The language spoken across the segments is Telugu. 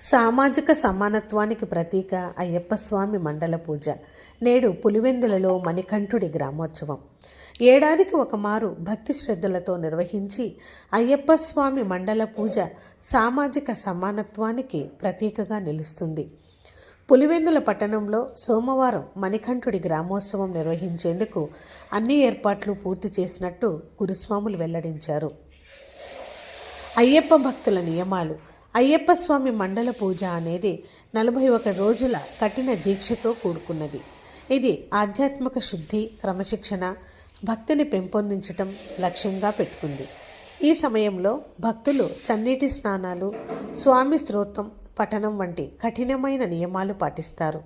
సామాజిక సమానత్వానికి ప్రతీక అయ్యప్ప స్వామి మండల పూజ. నేడు పులివెందులలో మణికంఠుడి గ్రామోత్సవం. ఏడాదికి ఒకమారు భక్తి శ్రద్ధలతో నిర్వహించి అయ్యప్ప స్వామి మండల పూజ సామాజిక సమానత్వానికి ప్రతీకగా నిలుస్తుంది. పులివెందుల పట్టణంలో సోమవారం మణికంఠుడి గ్రామోత్సవం నిర్వహించేందుకు అన్ని ఏర్పాట్లు పూర్తి చేసినట్టు గురుస్వాములు వెల్లడించారు. అయ్యప్ప భక్తుల నియమాలు అయ్యప్ప స్వామి మండల పూజ అనేది నలభై ఒక రోజుల కఠిన దీక్షతో కూడుకున్నది. ఇది ఆధ్యాత్మిక శుద్ధి క్రమశిక్షణ భక్తిని పెంపొందించటం లక్ష్యంగా పెట్టుకుంది. ఈ సమయంలో భక్తులు చన్నీటి స్నానాలు స్వామి స్తోత్రం పఠనం వంటి కఠినమైన నియమాలు పాటిస్తారు.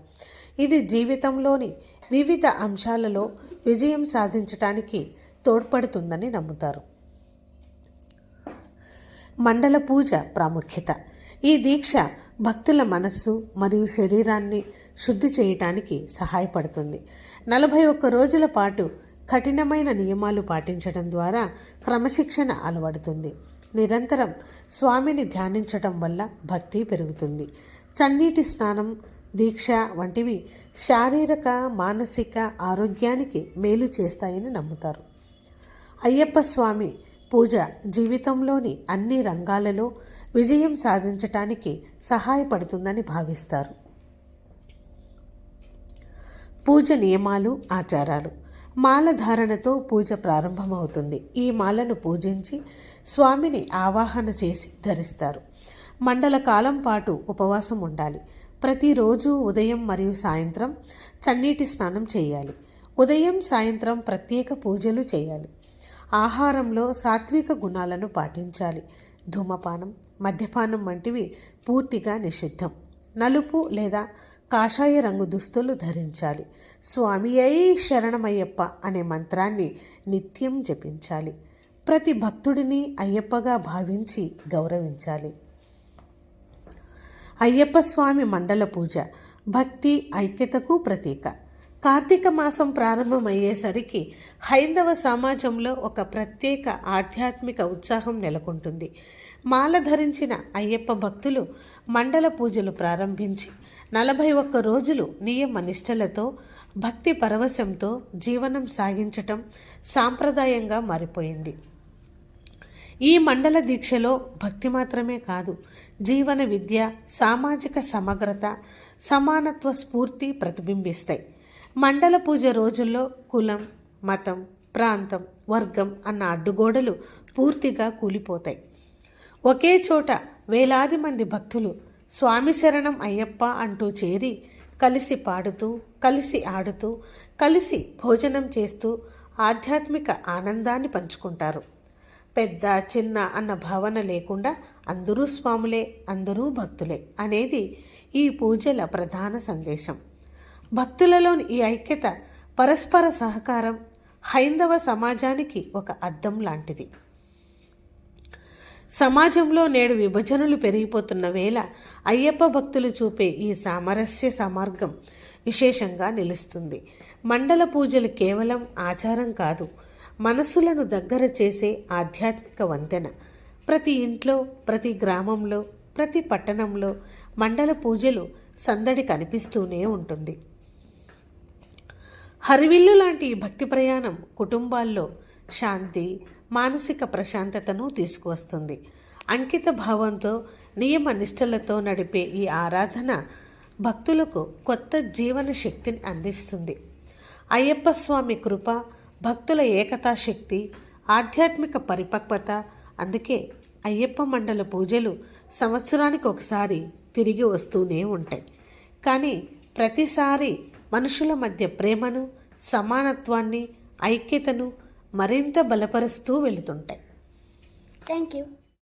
ఇది జీవితంలోని వివిధ అంశాలలో విజయం సాధించటానికి తోడ్పడుతుందని నమ్ముతారు. మండల పూజ ప్రాముఖ్యత. ఈ దీక్ష భక్తుల మనస్సు మరియు శరీరాన్ని శుద్ధి చేయటానికి సహాయపడుతుంది. నలభై ఒక్క రోజుల పాటు కఠినమైన నియమాలు పాటించడం ద్వారా క్రమశిక్షణ అలవడుతుంది. నిరంతరం స్వామిని ధ్యానించటం వల్ల భక్తి పెరుగుతుంది. చన్నీటి స్నానం దీక్ష వంటివి శారీరక మానసిక ఆరోగ్యానికి మేలు చేస్తాయని నమ్ముతారు. అయ్యప్ప స్వామి పూజ జీవితంలోని అన్ని రంగాలలో విజయం సాధించటానికి సహాయపడుతుందని భావిస్తారు. పూజ నియమాలు ఆచారాలు. మాల ధారణతో పూజ ప్రారంభమవుతుంది. ఈ మాలను పూజించి స్వామిని ఆవాహన చేసి ధరిస్తారు. మండల కాలం పాటు ఉపవాసం ఉండాలి. ప్రతిరోజు ఉదయం మరియు సాయంత్రం చన్నీటి స్నానం చేయాలి. ఉదయం సాయంత్రం ప్రత్యేక పూజలు చేయాలి. ఆహారంలో సాత్విక గుణాలను పాటించాలి. ధూమపానం మద్యపానం వంటివి పూర్తిగా నిషిద్ధం. నలుపు లేదా కాషాయ రంగు దుస్తులు ధరించాలి. స్వామి అయి శరణమయ్యప్ప అనే మంత్రాన్ని నిత్యం జపించాలి. ప్రతి భక్తుడిని అయ్యప్పగా భావించి గౌరవించాలి. అయ్యప్ప స్వామి మండల పూజ భక్తి ఐక్యతకు ప్రతీక. కార్తీక మాసం ప్రారంభమయ్యేసరికి హైందవ సమాజంలో ఒక ప్రత్యేక ఆధ్యాత్మిక ఉత్సాహం నెలకొంటుంది. మాల ధరించిన అయ్యప్ప భక్తులు మండల పూజలు ప్రారంభించి నలభై ఒక్క రోజులు నియమ నిష్టలతో భక్తి పరవశంతో జీవనం సాగించటం సాంప్రదాయంగా మారిపోయింది. ఈ మండల దీక్షలో భక్తి మాత్రమే కాదు జీవన విద్య సామాజిక సమగ్రత సమానత్వ స్ఫూర్తి ప్రతిబింబిస్తాయి. మండల పూజ రోజుల్లో కులం మతం ప్రాంతం వర్గం అన్న అడ్డుగోడలు పూర్తిగా కూలిపోతాయి. ఒకే చోట వేలాది మంది భక్తులు స్వామి శరణం అయ్యప్ప అంటూ చేరి కలిసి పాడుతూ కలిసి ఆడుతూ కలిసి భోజనం చేస్తూ ఆధ్యాత్మిక ఆనందాన్ని పంచుకుంటారు. పెద్ద చిన్న అన్న భావన లేకుండా అందరూ స్వాములే అందరూ భక్తులే అనేది ఈ పూజల ప్రధాన సందేశం. భక్తులలోని ఈ ఐక్యత పరస్పర సహకారం హైందవ సమాజానికి ఒక అద్దం లాంటిది. సమాజంలో నేడు విభజనలు పెరిగిపోతున్న వేళ అయ్యప్ప భక్తులు చూపే ఈ సామరస్య సమార్గం విశేషంగా నిలుస్తుంది. మండల పూజలు కేవలం ఆచారం కాదు మనస్సులను దగ్గర చేసే ఆధ్యాత్మిక వంతెన. ప్రతి ఇంట్లో ప్రతి గ్రామంలో ప్రతి పట్టణంలో మండల పూజలు సందడి కనిపిస్తూనే ఉంటుంది. హరివిల్లు లాంటి ఈ భక్తి ప్రయాణం కుటుంబాల్లో శాంతి మానసిక ప్రశాంతతను తీసుకువస్తుంది. అంకిత భావంతో నియమ నిష్టలతో నడిపే ఈ ఆరాధన భక్తులకు కొత్త జీవన శక్తిని అందిస్తుంది. అయ్యప్ప స్వామి కృప భక్తుల ఏకతా శక్తి ఆధ్యాత్మిక పరిపక్వత అందుకే అయ్యప్ప మండల పూజలు సంవత్సరానికి ఒకసారి తిరిగి వస్తూనే ఉంటాయి. కానీ ప్రతిసారి మనుషుల మధ్య ప్రేమను సమానత్వాన్ని ఐక్యతను మరింత బలపరుస్తూ వెళుతుంటాయి. Thank you